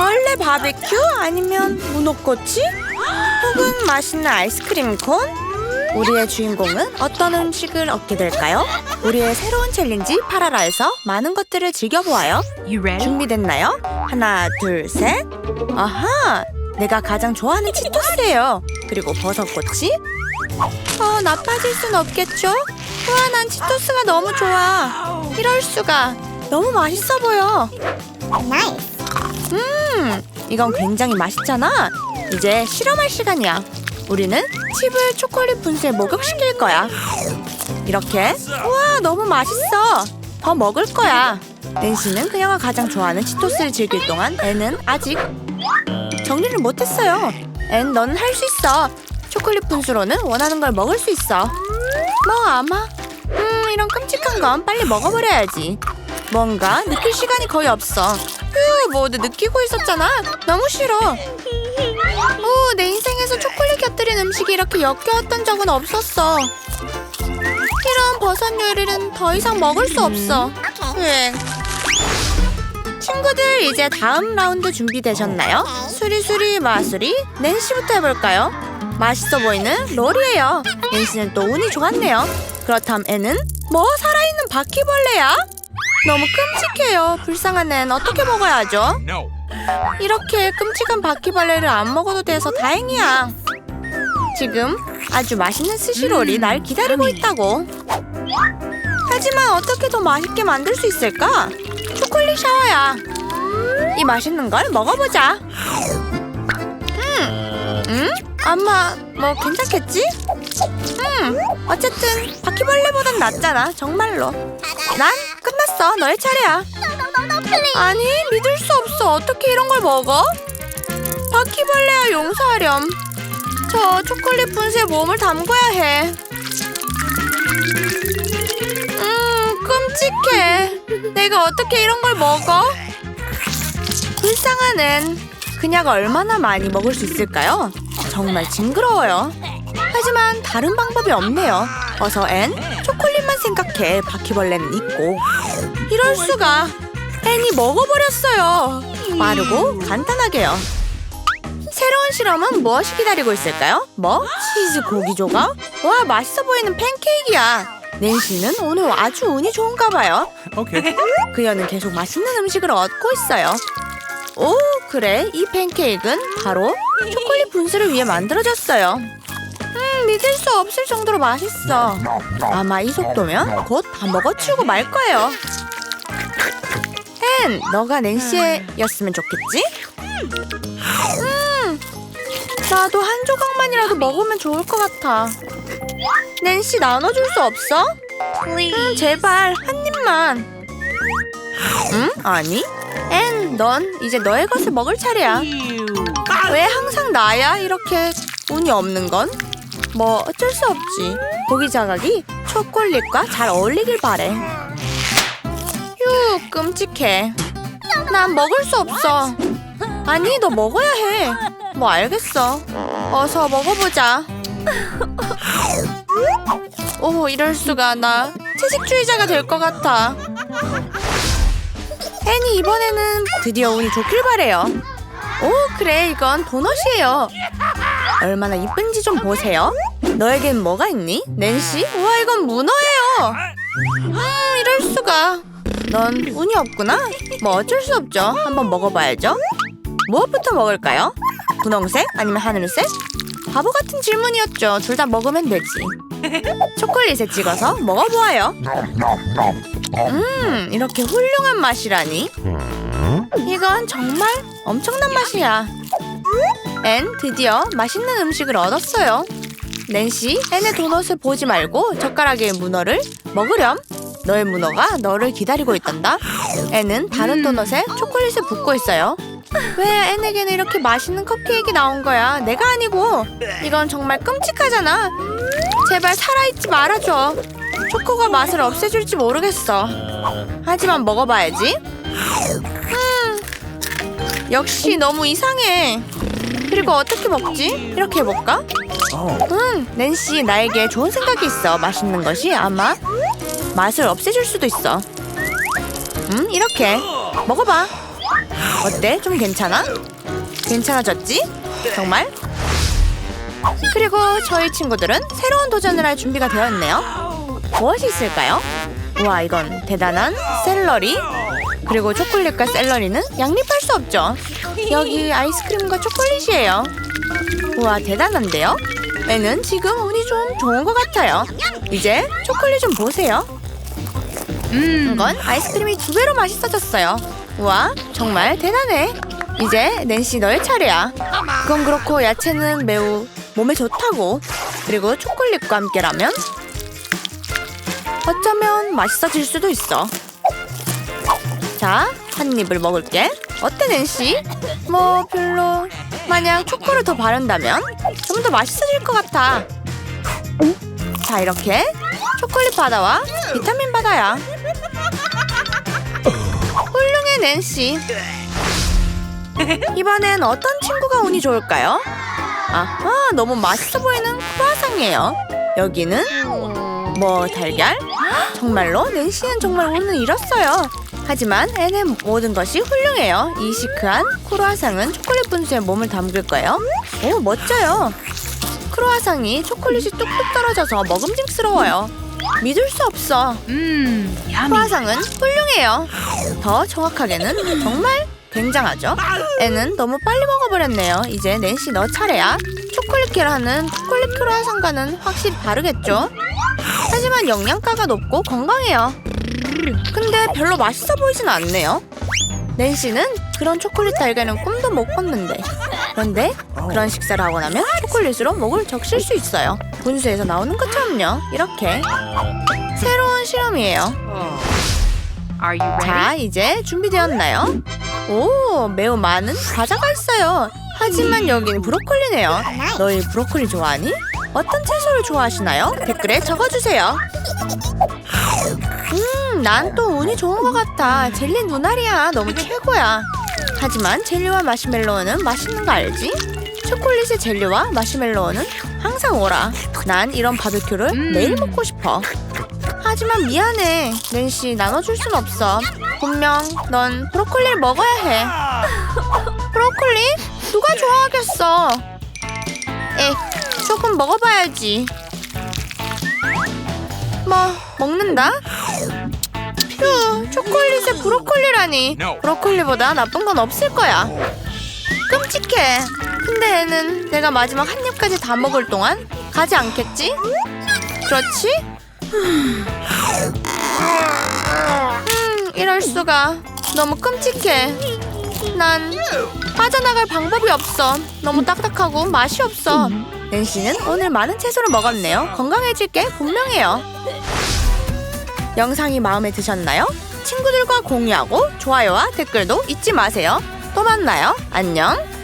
벌레 바베큐 아니면 문어꼬치? 혹은 맛있는 아이스크림 콘? 우리의 주인공은 어떤 음식을 얻게 될까요? 우리의 새로운 챌린지 파라라에서 많은 것들을 즐겨보아요. 준비됐나요? 하나, 둘, 셋. 아하! 내가 가장 좋아하는 치토스예요. 그리고 버섯꼬치. 어, 나 빠질 순 없겠죠? 우와, 난 치토스가 너무 좋아. 이럴 수가. 너무 맛있어 보여. 음, 이건 굉장히 맛있잖아. 이제 실험할 시간이야. 우리는 칩을 초콜릿 분수에 목욕시킬 거야. 이렇게. 우와, 너무 맛있어. 더 먹을 거야. 낸시는 그녀가 가장 좋아하는 치토스를 즐길 동안 앤은 아직 정리를 못했어요. 앤, 너는 할 수 있어. 초콜릿 분수로는 원하는 걸 먹을 수 있어. 뭐 아마. 음, 이런 끔찍한 건 빨리 먹어버려야지. 뭔가 느낄 시간이 거의 없어. 휴, 모두 느끼고 있었잖아. 너무 싫어. 오, 내 인생에서 초콜릿 곁들인 음식이 이렇게 역겨웠던 적은 없었어. 이런 버섯 요리는 더 이상 먹을 수 없어. 으. 친구들 이제 다음 라운드 준비되셨나요? 수리수리 마수리 낸시부터 해볼까요? 맛있어 보이는 롤이에요. 낸시는 또 운이 좋았네요. 그렇다면 애는 뭐 살아있는 바퀴벌레야? 너무 끔찍해요. 불쌍한 애는 어떻게 먹어야 하죠? 이렇게 끔찍한 바퀴벌레를 안 먹어도 돼서 다행이야. 지금 아주 맛있는 스시롤이 날 기다리고 있다고. 하지만 어떻게 더 맛있게 만들 수 있을까? 초콜릿 샤워야. 이 맛있는 걸 먹어보자. 음, 음? 아마 뭐 괜찮겠지? 음, 어쨌든 바퀴벌레보단 낫잖아, 정말로. 난 끝났어. 너의 차례야. 아니, 믿을 수 없어. 어떻게 이런 걸 먹어? 바퀴벌레야 용서하렴. 저 초콜릿 분수에 몸을 담궈야 해. 음, 끔찍해. 내가 어떻게 이런 걸 먹어? 불쌍한 앤. 그녀가 얼마나 많이 먹을 수 있을까요? 정말 징그러워요. 하지만 다른 방법이 없네요. 어서 앤, 초콜릿만 생각해. 바퀴벌레는 있고. 이럴 수가. 앤이 먹어버렸어요. 빠르고 간단하게요. 새로운 실험은 무엇이 기다리고 있을까요? 뭐? 치즈 고기 조각? 와 맛있어 보이는 팬케이크야. 낸시는 오늘 아주 운이 좋은가 봐요. Okay. 그녀는 계속 맛있는 음식을 얻고 있어요. 오, 그래. 이 팬케이크는 바로 초콜릿 분수를 위해 만들어졌어요. 음, 믿을 수 없을 정도로 맛있어. 아마 이 속도면 곧 다 먹어치우고 말 거예요. 앤, 너가 낸시였으면 좋겠지? 음, 나도 한 조각만이라도 먹으면 좋을 것 같아. 낸시 나눠줄 수 없어? 음, 제발 한 입만. 응? 아니? 앤, 넌 이제 너의 것을 먹을 차례야. 왜 항상 나야? 이렇게 운이 없는 건? 뭐 어쩔 수 없지. 고기 자각이 초콜릿과 잘 어울리길 바래. 휴, 끔찍해. 난 먹을 수 없어. 아니, 너 먹어야 해. 뭐 알겠어. 어서 먹어보자. 오, 이럴 수가 나 채식주의자가 될 것 같아. 앤이 이번에는 드디어 운이 좋길 바래요. 오, 그래, 이건 도넛이에요. 얼마나 이쁜지 좀 보세요. 너에겐 뭐가 있니? 낸시? 우와, 이건 문어예요. 음, 이럴 수가. 넌 운이 없구나. 뭐 어쩔 수 없죠. 한번 먹어봐야죠. 무엇부터 먹을까요? 분홍색 아니면 하늘색? 바보 같은 질문이었죠. 둘 다 먹으면 되지. 초콜릿에 찍어서 먹어보아요. 음, 이렇게 훌륭한 맛이라니. 이건 정말 엄청난 맛이야. 앤 드디어 맛있는 음식을 얻었어요. 낸시, 앤의 도넛을 보지 말고 젓가락에 문어를 먹으렴. 너의 문어가 너를 기다리고 있단다. 앤은 다른 도넛에 초콜릿을 붓고 있어요. 왜 앤에게는 이렇게 맛있는 컵케이크 나온 거야? 내가 아니고. 이건 정말 끔찍하잖아. 제발 살아있지 말아줘. 초코가 맛을 없애줄지 모르겠어. 하지만 먹어봐야지. 음, 역시 너무 이상해. 그리고 어떻게 먹지? 이렇게 해볼까? 응, 낸시 나에게 좋은 생각이 있어. 맛있는 것이 아마 맛을 없애줄 수도 있어. 음, 이렇게 먹어봐. 어때? 좀 괜찮아? 괜찮아졌지? 정말? 그리고 저희 친구들은 새로운 도전을 할 준비가 되었네요. 무엇이 있을까요? 와, 이건 대단한 샐러리. 그리고 초콜릿과 샐러리는 양립할 수 없죠. 여기 아이스크림과 초콜릿이에요. 우와, 대단한데요? 애는 지금 운이 좀 좋은 것 같아요. 이제 초콜릿 좀 보세요. 이건 아이스크림이 두 배로 맛있어졌어요. 우와, 정말 대단해. 이제 낸시 너의 차례야. 그건 그렇고 야채는 매우 몸에 좋다고. 그리고 초콜릿과 함께라면 어쩌면 맛있어질 수도 있어. 자, 한 입을 먹을게. 어때, 낸시? 뭐 별로. 만약 초코를 더 바른다면 좀 더 맛있어질 것 같아. 자, 이렇게 초콜릿 바다와 비타민 바다야. 훌륭해, 낸시. 이번엔 어떤 친구가 운이 좋을까요? 아하, 너무 맛있어 보이는 크루아상이에요. 여기는 뭐 달걀? 정말로 낸시는 정말 운을 잃었어요. 하지만 앤의 모든 것이 훌륭해요. 이 시크한 크루아상은 초콜릿 분수에 몸을 담글 거예요. 오, 멋져요. 크루아상이 초콜릿이 뚝뚝 떨어져서 먹음직스러워요. 믿을 수 없어. 크루아상은 훌륭해요. 더 정확하게는 정말 굉장하죠. 애는 너무 빨리 먹어버렸네요. 이제 낸시 너 차례야. 초콜릿 계란은 초콜릿 크루아상과는 확실히 다르겠죠. 하지만 영양가가 높고 건강해요. 근데 별로 맛있어 보이진 않네요. 낸시는 그런 초콜릿 달걀은 꿈도 못 꿨는데. 그런데 그런 식사를 하고 나면 초콜릿으로 목을 적실 수 있어요. 분수에서 나오는 것처럼요. 이렇게. 새로운 실험이에요. 자, 이제 준비되었나요? 오, 매우 많은 과자가 있어요. 하지만 여기는 브로콜리네요. 너희 브로콜리 좋아하니? 어떤 채소를 좋아하시나요? 댓글에 적어주세요. 음, 난 또 운이 좋은 것 같아. 젤리 눈알이야. 너무 최고야. 하지만 젤리와 마시멜로우는 맛있는 거 알지? 초콜릿의 젤리와 마시멜로우는 항상 오라. 난 이런 바베큐를 음. 매일 먹고 싶어. 하지만 미안해. 낸시 나눠줄 순 없어. 분명 넌 브로콜리를 먹어야 해. 브로콜리? 누가 좋아하겠어? 에, 조금 먹어봐야지. 뭐, 먹는다? 휴, 초콜릿에 브로콜리라니. 브로콜리보다 나쁜 건 없을 거야. 끔찍해. 근데 애는 내가 마지막 한 입까지 다 먹을 동안 가지 않겠지? 그렇지? 음, 이럴 수가. 너무 끔찍해. 난 빠져나갈 방법이 없어. 너무 딱딱하고 맛이 없어. 낸시는 오늘 많은 채소를 먹었네요. 건강해질 게 분명해요. 영상이 마음에 드셨나요? 친구들과 공유하고 좋아요와 댓글도 잊지 마세요. 또 만나요. 안녕.